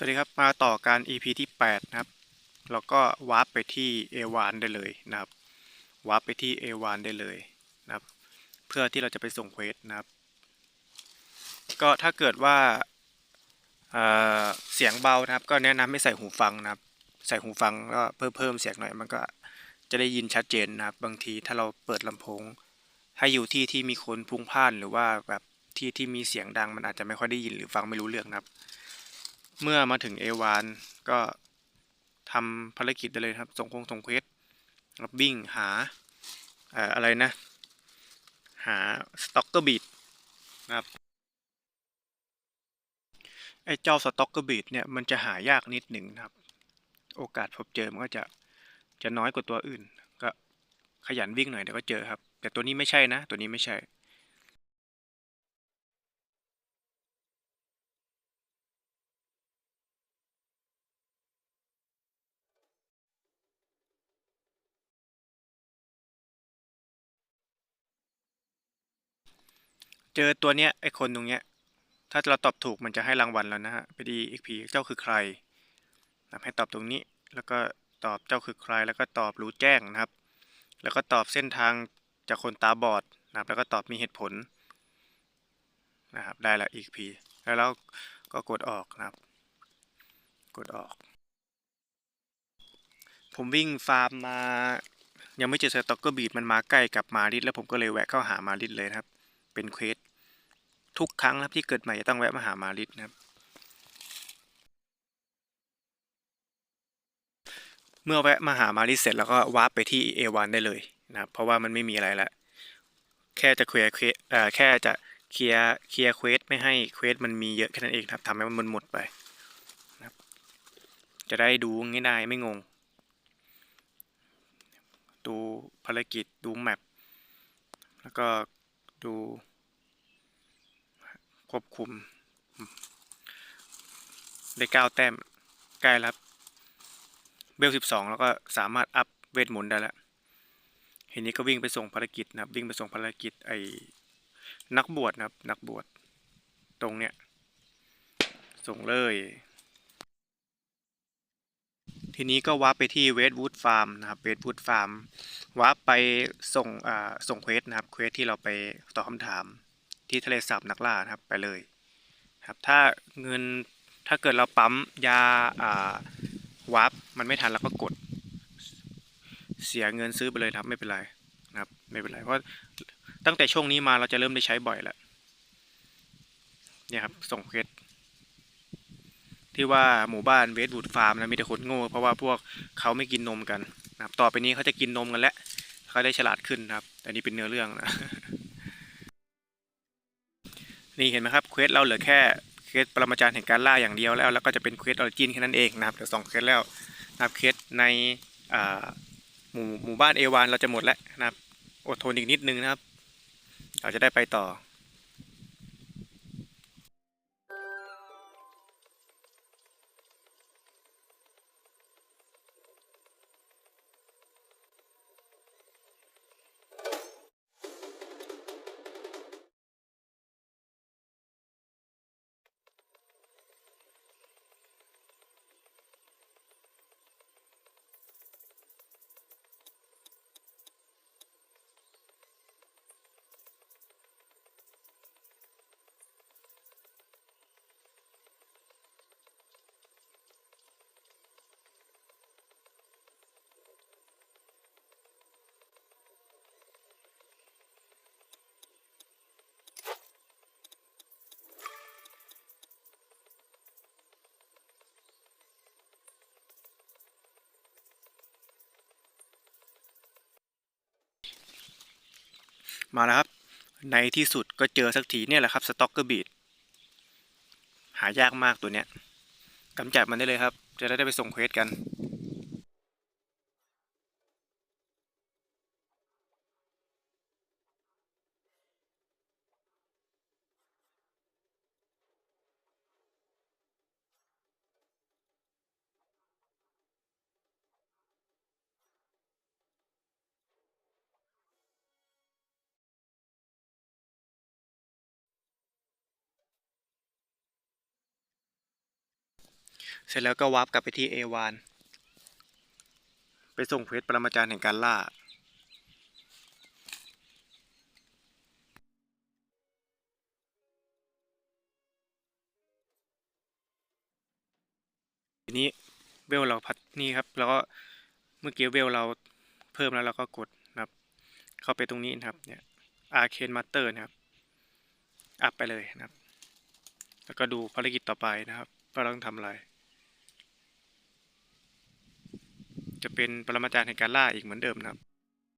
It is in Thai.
สวัสดีครับมาต่อการ EP ที่ 8 นะครับ แล้วก็วาร์ปไปที่ A1 ได้เลยนะครับวาร์ปไปที่ A1 ได้เลยนะครับ เพื่อที่เราจะไปส่งเควสนะครับ ก็ถ้าเกิดว่าเอ่อเสียงเบานะครับ ก็แนะนำให้ใส่หูฟังนะครับ ใส่หูฟังก็เพิ่มเพิ่มเสียงหน่อยมันก็จะได้ยินชัดเจนนะครับ บางทีถ้าเราเปิดลำโพง ให้อยู่ที่ที่มีคนพลุงพล่านหรือว่าแบบที่ที่มีเสียงดังมันอาจจะไม่ค่อยได้ยินหรือฟังไม่รู้เรื่องนะครับ เมื่อมาถึงเอวานก็ทำภารกิจได้เลยครับ ส่งคงส่งเควสรับวิ่งหาเอ่ออะไรนะ หาสต็อกเกอร์บีดนะครับไอ้เจ้าสต็อกเกอร์บีดเนี่ยมันจะหายากนิดหนึ่งนะครับ โอกาสพบเจอมันก็จะจะน้อยกว่าตัวอื่น ก็ขยันวิ่งหน่อยเดี๋ยวก็เจอครับ แต่ตัวนี้ไม่ใช่นะ ตัวนี้ไม่ใช่ เจอตัวเนี้ยไอคนตรงเนี้ย ถ้าเราตอบถูกมันจะให้รางวัลแล้วนะฮะไปดีอีกพีเจ้าคือใครนะครับให้ตอบตรงนี้ แล้วก็ตอบเจ้าคือใคร แล้วก็ตอบรู้แจ้งนะครับ แล้วก็ตอบเส้นทางจากคนตาบอดนะครับ แล้วก็ตอบมีเหตุผลนะครับ ได้ละอีกพีแล้วเราก็กดออกนะครับ กดออก ผมวิ่งฟาร์มมา ยังไม่เจอสต็อกเกอร์บีดมันมาใกล้กับมาริดแล้วผมก็เลยแวะเข้าหามาริดเลยครับ เป็นเควส ทุกครั้งครับที่เกิดใหม่จะต้องแวะมาหามาริดนะครับ เมื่อแวะมาหามาริดเสร็จแล้วก็วาร์ปไปที่ A1 ได้เลยนะครับเพราะว่ามันไม่มีอะไรละแค่จะเคลียร์เควสเอ่อแค่จะเคลียร์เคลียร์เควสไม่ให้เควสมันมีเยอะแค่นั้นเองครับทำให้มันหมดไปนะครับ จะได้ดูง่ายๆไม่งง ดูภารกิจดูแมปแล้วก็ดู ควบคุม ได้เก้าแต้มใกล้แล้วครับเบลสิบสองแล้วก็สามารถอัพเวทมนต์ได้แล้วทีนี้ก็วิ่งไปส่งภารกิจนะครับ วิ่งไปส่งภารกิจไอ้นักบวชนะครับ นักบวชตรงเนี้ยส่งเลย ทีนี้ก็วาร์ปไปที่เวส t ูดฟาร์มนะครับเวส t ูดฟาร์มวาร์ปไปส่งอ่าส่งเควสนะครับเควสที่เราไปตอบคำถาม ที่ทะเลสาบนักล่านะครับไปเลยครับถ้าเงินถ้าเกิดเราปั๊มยาอ่าวาร์ปมันไม่ทันเราก็กด เสียเงินซื้อไปเลยครับไม่เป็นไรนะครับไม่เป็นไรเพราะตั้งแต่ช่วงนี้มาเราจะเริ่มได้ใช้บ่อยแล้วเนี่ยครับส่งเควสที่ว่าหมู่บ้านเวสบูดฟาร์มนะมีแต่คนโง่เพราะว่าพวกเขาไม่กินนมกันนะครับต่อไปนี้เขาจะกินนมกันแล้วเขาได้ฉลาดขึ้นครับแต่นี่เป็นเนื้อเรื่องนะ นี่เห็นไหมครับเควสเราเหลือแค่เควสปรมาจารย์แห่งการล่าอย่างเดียวแล้ว แล้วก็จะเป็นเควสออริจินแค่นั้นเองนะครับเหลือสองเควสแล้วนะครับเควสในหมู่หมู่บ้านเอวานเราจะหมดแล้วนะครับอดทนอีกนิดนึงนะครับเราจะได้ไปต่อ มาแล้วครับ ในที่สุดก็เจอสักทีเนี่ยแหละครับสต็อกเกอร์บีดหายากมากตัวเนี้ยกำจัดมันได้เลยครับ จะได้ไปส่งเควสกัน เสร็จแล้วก็วาร์ปกลับไปที่เอวานไปส่งเควสปรมาจารย์แห่งการล่า ทีนี้เวลเราพัดนี่ครับ แล้วก็เมื่อกี้เวลเราเพิ่มแล้วเราก็กดนะครับ เข้าไปตรงนี้นะครับเนี่ยอาร์เคนมาสเตอร์นะครับ อัพไปเลยนะครับ แล้วก็ดูภารกิจต่อไปนะครับว่าเราต้องทำอะไร จะเป็นปรมาจารย์แห่งการล่าอีกเหมือนเดิมนะครับ